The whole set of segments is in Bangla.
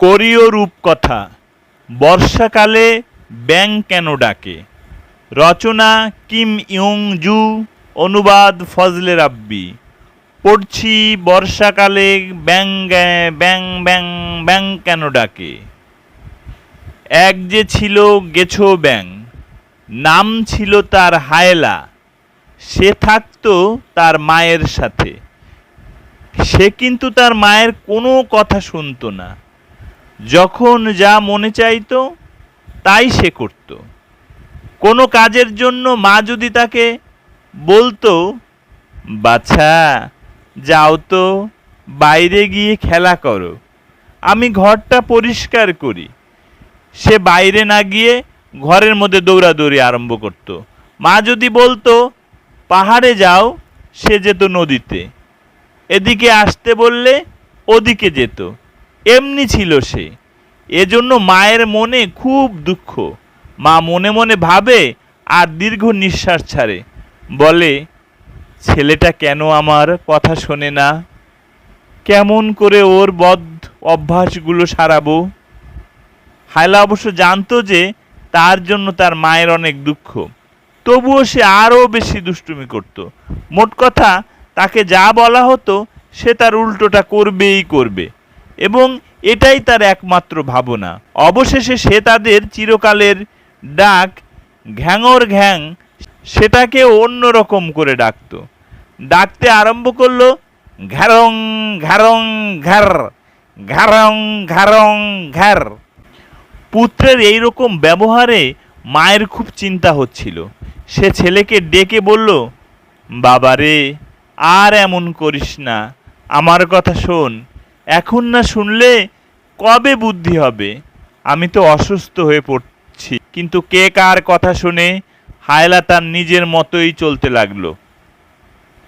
কোরীয় রূপকথা, বর্ষাকালে ব্যাং কেন ডাকে? রচনা কিম ইয়ং জু, অনুবাদ ফজলে রাব্বি। পড়ছি বর্ষাকালে ব্যাং ব্যাং ব্যাং ব্যাং কেন ডাকে? এক যে ছিল গেছো ব্যাং, নাম ছিল তার হায়লা, সে থাকতো তার মায়ের সাথে। সে কিন্তু তার মায়ের কোনো কথা শুনতো না। যখন যা মনে চাইতো, তাই সে করত। কোনো কাজের জন্য মা যদি তাকে বলতো, বাছা, যাও তো, বাইরে গিয়ে খেলা করো, আমি ঘরটা পরিষ্কার করি। সে বাইরে না গিয়ে ঘরের মধ্যে দৌড়াদৌড়ি আরম্ভ করত। মা যদি বলতো, পাহাড়ে যাও, সে যেত নদীতে। এদিকে আসতে বললে ওদিকে যেত। এমনি ছিল সে। এজন্য মায়ের মনে খুব দুঃখ। মা মনে মনে ভাবে আর দীর্ঘ নিঃশ্বাস ছাড়ে। বলে, ছেলেটা কেন আমার কথা শোনে না? কেমন করে ওর বদ অভ্যাসগুলো সারাবো? হায়লা অবশ্য জানতো যে তার জন্য তার মায়ের অনেক দুঃখ। তবুও সে আরও বেশি দুষ্টুমি করত। মোট কথা, তাকে যা বলা হতো, সে তার উল্টোটা করবেই করবে। এবং এটাই তার একমাত্র ভাবনা। অবশেষে সে তাদের চিরকালের ডাক ঘ্যাঙর ঘ্যাং সেটাকে অন্য রকম করে ডাকতো। ডাকতে আরম্ভ করল, ঘ্যারং ঘ্যারং, ঘ্যার, ঘ্যারং ঘ্যারং, ঘ্যার। পুত্রের এই রকম ব্যবহারে মায়ের খুব চিন্তা হচ্ছিল। সে ছেলেকে ডেকে বলল, বাবারে, আর এমন করিস না। আমার কথা শোন এখন না শুনলে কবে বুদ্ধি হবে? আমি তো অসুস্থ হয়ে পড়ছি। কিন্তু কে কার কথা শুনে হায়লা তার নিজের মতোই চলতে লাগল।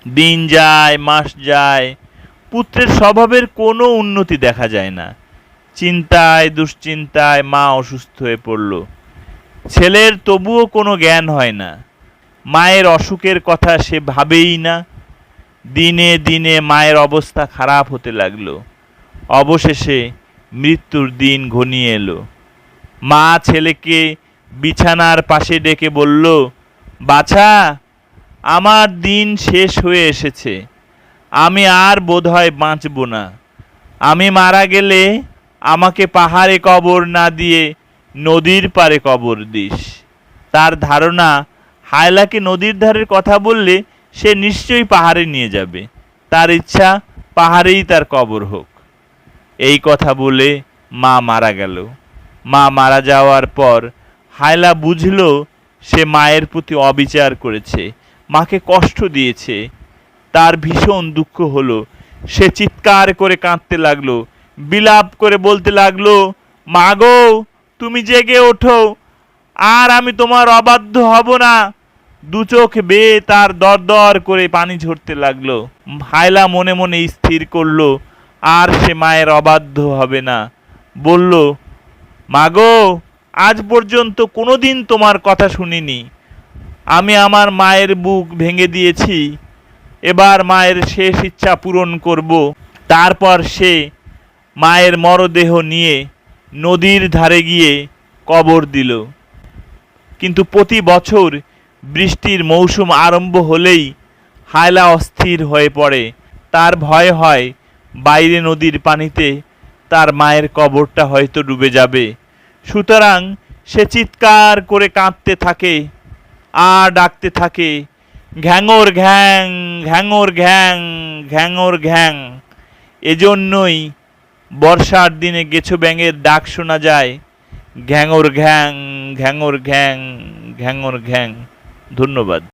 দিন যায়, মাস যায়, পুত্রের স্বভাবের কোনো উন্নতি দেখা যায় না। চিন্তায়, দুশ্চিন্তায় মা অসুস্থ হয়ে পড়ল। ছেলের তবুও কোনো জ্ঞান হয় না। মায়ের অসুখের কথা সে ভাবেই না। দিনে দিনে মায়ের অবস্থা খারাপ হতে লাগল। অবশেষে মৃত্যুর দিন ঘনিয়ে এলো। মা ছেলেকে বিছানার পাশে ডেকে বলল, বাছা, আমার দিন শেষ হয়ে এসেছে। আমি আর বোধহয় বাঁচব না। আমি মারা গেলে আমাকে পাহাড়ে কবর না দিয়ে নদীর পারে কবর দিস। তার ধারণা হায়লাকে নদীর ধারের কথা বললে সে নিশ্চয়ই পাহাড়ে নিয়ে যাবে। তার ইচ্ছা পাহাড়েই তার কবর হোক। এই কথা বলে মা মারা গেল। মা মারা যাওয়ার পর হায়লা বুঝল সে মায়ের প্রতি অবিচার করেছে, মাকে কষ্ট দিয়েছে। তার ভীষণ দুঃখ হলো, সে চিৎকার করে কাঁদতে লাগল, বিলাপ করে বলতে লাগল, মা গো, তুমি জেগে ওঠো, আর আমি তোমার অবাধ্য হব না। দু চোখ বেয়ে তার দরদর করে পানি ঝরতে লাগল। হায়লা মনে মনে স্থির করল আর সে মায়ের অবাধ্য হবে না। বলল, মাগো, আজ পর্যন্ত কোনোদিন তোমার কথা শুনিনি। আমি আমার মায়ের বুক ভেঙে দিয়েছি। এবার মায়ের শেষ ইচ্ছা পূরণ করব। তারপর সে মায়ের মরদেহ নিয়ে নদীর ধারে গিয়ে কবর দিল। কিন্তু প্রতি বছর বৃষ্টির মৌসুম আরম্ভ হলেই হায়লা অস্থির হয়ে পড়ে। তার ভয় হয় বাইরে নদীর পানিতে তার মায়ের কবরটা হয়তো ডুবে যাবে। সুতরাং সে চিৎকার করে কাঁদতে থাকে আর ডাকতে থাকে, ঘ্যাঙর ঘ্যাং ঘ্যাঙর ঘ্যাং ঘ্যাঙর ঘ্যাং। এজন্যই বর্ষার দিনে গেছো ব্যাঙের ডাক শোনা যায়, ঘ্যাঙর ঘ্যাং ঘ্যাঙর ঘ্যাং ঘ্যাঙর ঘ্যাং। ধন্যবাদ।